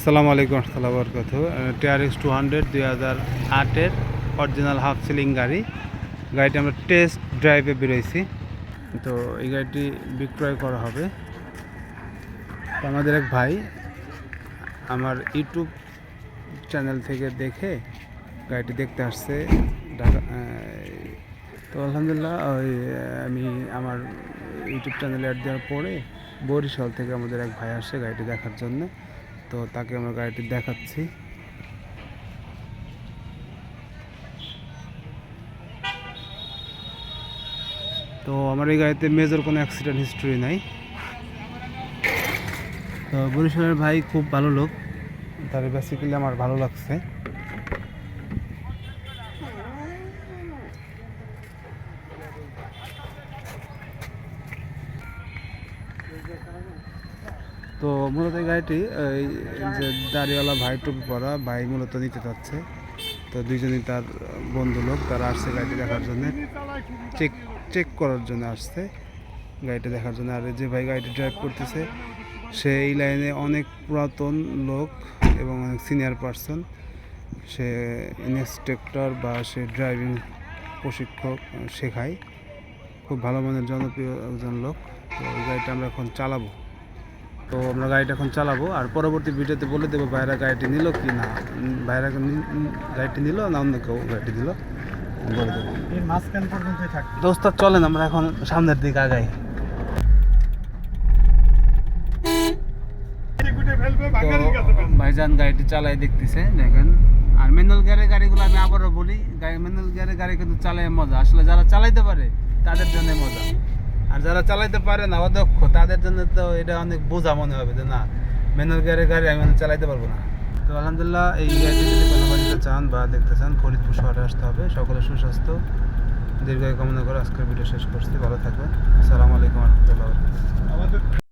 আসসালামু আলাইকুম রহমতুল্লাহ বরকত টিআরএক্স টু হান্ড্রেড দুই হাজার আটের অরিজিনাল হাফ সিলিং গাড়ি। গাড়িটি আমরা টেস্ট ড্রাইভে বেরোইছি। তো এই গাড়িটি বিক্রয় করা হবে। তো আমাদের এক ভাই আমার ইউটিউব চ্যানেল থেকে দেখে গাড়িটি দেখতে আসছে। তো আলহামদুলিল্লাহ, ওই আমি আমার ইউটিউব চ্যানেলে অ্যাড দেওয়ার পরে বরিশাল থেকে আমাদের এক ভাই আসছে গাড়িটি দেখার জন্য। তো তাকে আমরা গাড়িটি দেখাচ্ছি। তো আমার এই গাড়িতে মেজর কোনো অ্যাক্সিডেন্ট হিস্ট্রি নাই। তো বরিশালের ভাই খুব ভালো লোক। তার বেসিক্যালি আমার ভালো লাগছে। তো মূলত এই গাড়িটি, এই যে দাড়িওয়ালা ভাই টুপি পরা ভাই মূলত নিতে চাচ্ছে তো দুইজনই তার বন্ধু লোক, তারা আসছে গাড়িটি দেখার জন্য। চেক চেক করার জন্য আসছে গাড়িটা দেখার জন্য। আর যে ভাই গাড়িটি ড্রাইভ করতেছে, সে এই লাইনে অনেক পুরাতন লোক এবং অনেক সিনিয়র পার্সন সে ইনস্ট্রাক্টর বা সে ড্রাইভিং প্রশিক্ষক শেখায়। খুব ভালো মানের জনপ্রিয় একজন লোক। তো এই গাড়িটা আমরা এখন চালাবো। তো আমরা গাড়িটা এখন চালাবো। আর পরবর্তী ভিডিওতে বলে দেবো ভাইরা গাড়িটি নিল কি না। ভাইরা গাড়িটি নিল না অন্য কেউ গাড়িটি দিল? বলে দেবো। দোস্ত চলেন আমরা এখন সামনের দিকে আগাই। ভাইজান গাড়িটি চালাই দেখতেছে দেখেন। আর ম্যানুয়াল গিয়ারের গাড়িগুলো আমি আবারও বলি গাড়ি ম্যানুয়াল গিয়ারের গাড়ি কিন্তু চালাই মজা। আসলে যারা চালাইতে পারে তাদের জন্য মজা। আর যারা চালাইতে পারে না অদক্ষ তাদের জন্য তো এটা অনেক বোঝা মনে হবে যে না, ম্যানুয়াল গাড়ি গাড়ি আমি চালাইতে পারব না। তো আলহামদুলিল্লাহ, এই গাড়িটি যদি চান বা দেখতে চান, ফরিদপুর শহরে আসতে হবে। সকলের সুস্বাস্থ্য। দীর্ঘায় কামনা করে আজকের ভিডিও শেষ করছি। ভালো থাকবেন। আসসালামু আলাইকুম রহমতুল্লাহ